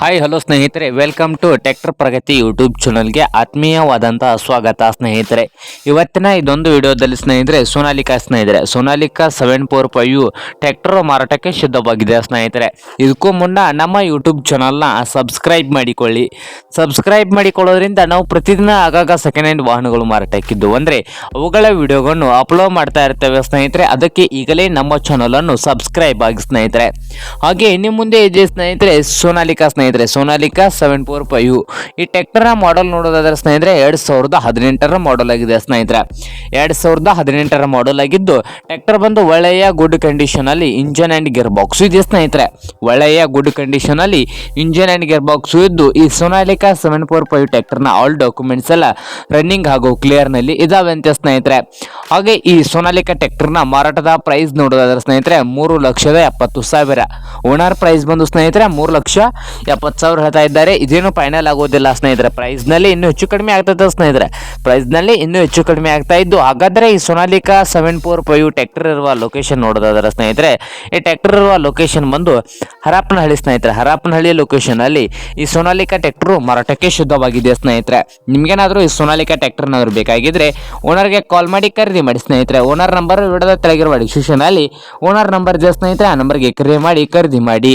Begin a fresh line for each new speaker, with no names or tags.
Hi hello ಸ್ನೇಹಿತರೆ. Welcome to tractor Pragathi YouTube ಚಾನಲ್ಗೆ ಆತ್ಮೀಯವಾದಂಥ ಸ್ವಾಗತ ಸ್ನೇಹಿತರೆ. ಇವತ್ತಿನ ಇದೊಂದು ವಿಡಿಯೋದಲ್ಲಿ ಸ್ನೇಹಿತರೆ, ಸೋನಾಲಿಕಾ ಸ್ನೇಹಿತರೆ. Sonalika seven four five tractor ಮಾರಾಟಕ್ಕೆ ಸಿದ್ಧವಾಗಿದೆ ಸ್ನೇಹಿತರೆ. ಇದಕ್ಕೂ ಮುನ್ನ ನಮ್ಮ ಯೂಟ್ಯೂಬ್ ಚಾನಲ್ನ ಸಬ್ಸ್ಕ್ರೈಬ್ ಮಾಡಿಕೊಳ್ಳಿ. ಸಬ್ಸ್ಕ್ರೈಬ್ ಮಾಡಿಕೊಳ್ಳೋದ್ರಿಂದ ನಾವು ಪ್ರತಿದಿನ ಆಗಾಗ ಸೆಕೆಂಡ್ ಹ್ಯಾಂಡ್ ವಾಹನಗಳು ಮಾರಾಟಕ್ಕಿದ್ದು. ಅಂದರೆ ಅವುಗಳ ವಿಡಿಯೋಗಳನ್ನು ಅಪ್ಲೋಡ್ ಮಾಡ್ತಾ ಇರ್ತೇವೆ ಸ್ನೇಹಿತರೆ. ಅದಕ್ಕೆ ಈಗಲೇ ನಮ್ಮ ಚಾನಲನ್ನು ಸಬ್ಸ್ಕ್ರೈಬ್ ಆಗಿ ಸ್ನೇಹಿತರೆ. ಹಾಗೆ ಇನ್ನು ಮುಂದೆ ಇದೆ ಸ್ನೇಹಿತರೆ, ಸೋನಾಲಿಕಾ ಸ್ನೇಹಿತರೆ. ಸೋನಾಲಿಕಾ ಸೆವೆನ್ ಫೋರ್ ಫೈವ್ ಈ ಟ್ಯಾಕ್ಟರ್ನ ಮಾಡೆಲ್ ನೋಡೋದಾದ್ರೆ ಸ್ನೇಹಿತರೆ, ಎರಡು ಸಾವಿರದ ಹದಿನೆಂಟರ ಮಾಡೆಲ್ ಆಗಿದೆ ಸ್ನೇಹಿತರೆ. ಎರಡು ಸಾವಿರದ ಹದಿನೆಂಟರ ಮಾಡೆಲ್ ಆಗಿದ್ದು ಟ್ಯಾಕ್ಟರ್ ಬಂದು ಒಳ್ಳೆಯ ಗುಡ್ ಕಂಡೀಷನಲ್ಲಿ ಇಂಜನ್ ಆ್ಯಂಡ್ ಗೇರ್ ಬಾಕ್ಸ್ ಇದೆ ಸ್ನೇಹಿತರೆ. ಒಳ್ಳೆಯ ಗುಡ್ ಕಂಡೀಷನಲ್ಲಿ ಇಂಜನ್ ಆ್ಯಂಡ್ ಗೇರ್ ಬಾಕ್ಸ್ ಇದ್ದು, ಈ ಸೋನಾಲಿಕಾ ಸೆವೆನ್ ಫೋರ್ ಫೈವ್ ಟ್ರ್ಯಾಕ್ಟರ್ನ ಆಲ್ ಡಾಕ್ಯುಮೆಂಟ್ಸ್ ಎಲ್ಲ ರನ್ನಿಂಗ್ ಹಾಗೂ ಕ್ಲಿಯರ್ನಲ್ಲಿ ಇದಾವೆ ಅಂತ ಸ್ನೇಹಿತರೆ. ಹಾಗೆ ಈ ಸೋನಾಲಿಕಾ ಟ್ಯಾಕ್ಟರ್ನ ಮಾರಾಟದ ಪ್ರೈಸ್ ನೋಡೋದಾದ್ರೆ ಸ್ನೇಹಿತರೆ, ಮೂರು ಲಕ್ಷದ ಎಪ್ಪತ್ತು ಸಾವಿರ. ಓನರ್ ಪ್ರೈಸ್ ಬಂದು ಸ್ನೇಹಿತರೆ, ಮೂರು ಲಕ್ಷ ಎಪ್ಪತ್ತು ಸಾವಿರ ಹೇಳ್ತಾ ಇದ್ದಾರೆ. ಇದೇನು ಫೈನಲ್ ಆಗೋದಿಲ್ಲ ಸ್ನೇಹಿತರೆ. ಪ್ರೈಸ್ನಲ್ಲಿ ಇನ್ನೂ ಹೆಚ್ಚು ಕಡಿಮೆ ಆಗ್ತದೆ ಸ್ನೇಹಿತರೆ. ಪ್ರೈಸ್ನಲ್ಲಿ ಇನ್ನೂ ಹೆಚ್ಚು ಕಡಿಮೆ ಆಗ್ತಾ ಇದ್ದು, ಹಾಗಾದರೆ ಈ Sonalika seven four five tractor ಇರುವ ಲೊಕೇಶನ್ ನೋಡೋದಾದ್ರೆ ಸ್ನೇಹಿತರೆ, ಈ ಟ್ಯಾಕ್ಟರ್ ಇರುವ ಲೊಕೇಶನ್ ಬಂದು ಹರಪನಹಳ್ಳಿ ಸ್ನೇಹಿತರೆ. ಹರಪನಹಳ್ಳಿ ಲೊಕೇಶನಲ್ಲಿ ಈ ಸೋನಾಲಿಕಾ ಟ್ಯಾಕ್ಟರು ಮಾರಾಟಕ್ಕೆ ಶುದ್ಧವಾಗಿದೆ ಸ್ನೇಹಿತರೆ. ನಿಮಗೇನಾದರೂ ಈ ಸೋನಾಲಿಕಾ ಟ್ಯಾಕ್ಟರ್ನಾದ್ರೂ ಬೇಕಾಗಿದ್ರೆ ಓನರ್ಗೆ ಕಾಲ್ ಮಾಡಿ ಖರೀದಿ ಮಾಡಿ ಸ್ನೇಹಿತರೆ. ಓನರ್ ನಂಬರ್ ವಿಡದ ತೆಳಗಿರುವ ಡಿಸ್ಕ್ರಿಪ್ಷನಲ್ಲಿ ಓನರ್ ನಂಬರ್ ಇದೆ ಸ್ನೇಹಿತರೆ. ಆ ನಂಬರ್ಗೆ ಕರೆ ಮಾಡಿ ಖರೀದಿ ಮಾಡಿ.